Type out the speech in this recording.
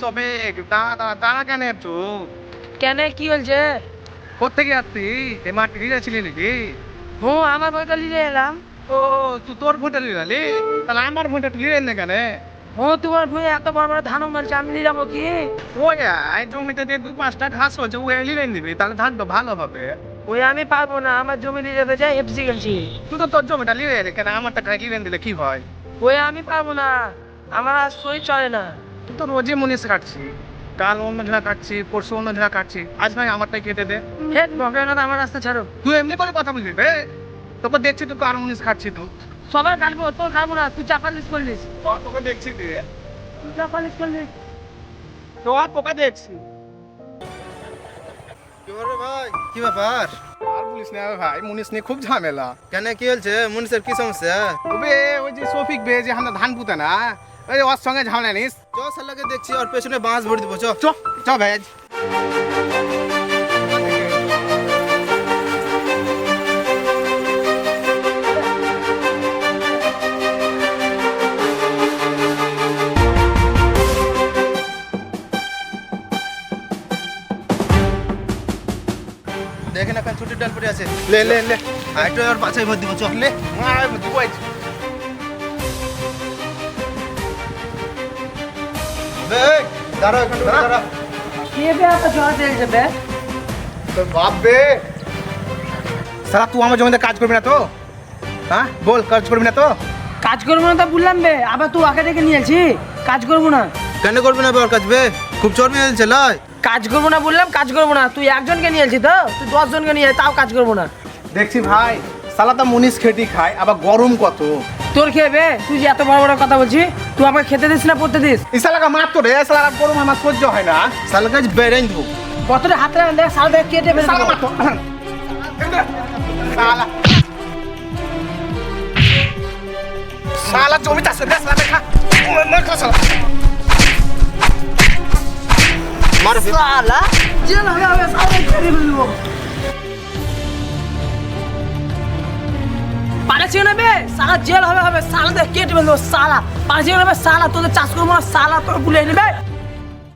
সবে দাঁড়া দাঁড়া দাঁড়া কেন একটু? কেন? কি হয়েছে? কোথেকে আসছি এ মাটি দিয়ে ছিলি নাকি? হুঁ আমার বইটা নিয়ে এলাম। ও তুই তোর ভোটে লিলি তাহলে আমার ভোটে তুই লিলেন না কেন? হুঁ তোমার বই এত বড় বড় ধান মারছে আমি নিয়ে যাব কি? ওই আই জমিতে দু পাঁচটা ঘাস হচ্ছে ওই লিলেন দিবি তাহলে ধান তো ভালো হবে। ওই আমি পারব না আমার জমি নিয়ে যেতে চাই এফসি গেছি। তুই তো তোর জমিটা লিলে এলি কেন? আমার টাকা লিলেন দিলে কি হয়? ওই আমি পারব না আমার আর সই চলে না। তো রোজই মুনিশ কাটছি কাল অন্য ঝাড়া কাটছি পরশু অন্য ঝাড়া কাটছি। আজ ভাই আমারটাই কেটে দে। হে বকে না আমার রাস্তা ছাড়ো। তুই এমনি করে কথা বলবি বে। তোকে দেখছি তুই কার মুনিশ খাচ্ছি তুই সবাই কাটবো তোর খাব না তুই চাপালিশ করলিস তোকে দেখছি তুই চাপালিশ করলিস তোর পোকা দেখছি। কি ভাই? কি ব্যাপার? আর বলিস না ভাই মুনিশ নিয়ে খুব ঝামেলা। কেন কি হয়েছে? মনীষের কি সমস্যা? ওবে ওই যে শফিক বে যে আমরা ধান পুতে না? ওই ওর সঙ্গে ঝামেলা নিস। চ সালাকে দেখছি আর পেছনে বাঁশ ভরে দিব চ। চ চ ভেজ। দেখেন এখন ছুটির ডাল পড়ে আছে। লে লে লে। আর একটু আর বাছাই ভর দিব চ। লে দিব সারা তুই আমার জমিতে কাজ করবি না তো? হ্যাঁ? বল কাজ করবি না তো? কাজ করব না তো বললাম বে আবার তুই আগে থেকে নিয়েছি কাজ করব না। কেন করবি না বের কাজ বে? খুব চর্বি হয়েছে লাই। কাজ করব না বললাম কাজ করব না। তুই একজনকে নিয়েছি তো? তুই দশ জনকে নিয়ে আয়, তাও কাজ করব না। দেখছি ভাই সালা তো মুনিশ খেটি খায় আবার গরম কত? তোর খেয়ে বে তুই যে এত বড় বড় কথা বলছিস? তুই আমাকে খেতে দিস না পড়তে দিস? এই সালাকা মার তো রে সালা গরম আমার সহ্য হয় না। সালাকে বেরেন দিব কতটা হাতে দেখ সাল দেখ কেটে ফেলে সালা। মার তো সালা সালা জমি চাষ করে সালা দেখা। মার সালা মার। সালা জেল হবে হবে সাল দেখ কেটে ফেলে দেবো। নেবে, সারা জেল হবে হবে সালা কেটে দেবো সালা পারছি না বে সালা তোদের চাষ করব না সালা তোর বুলে নেবে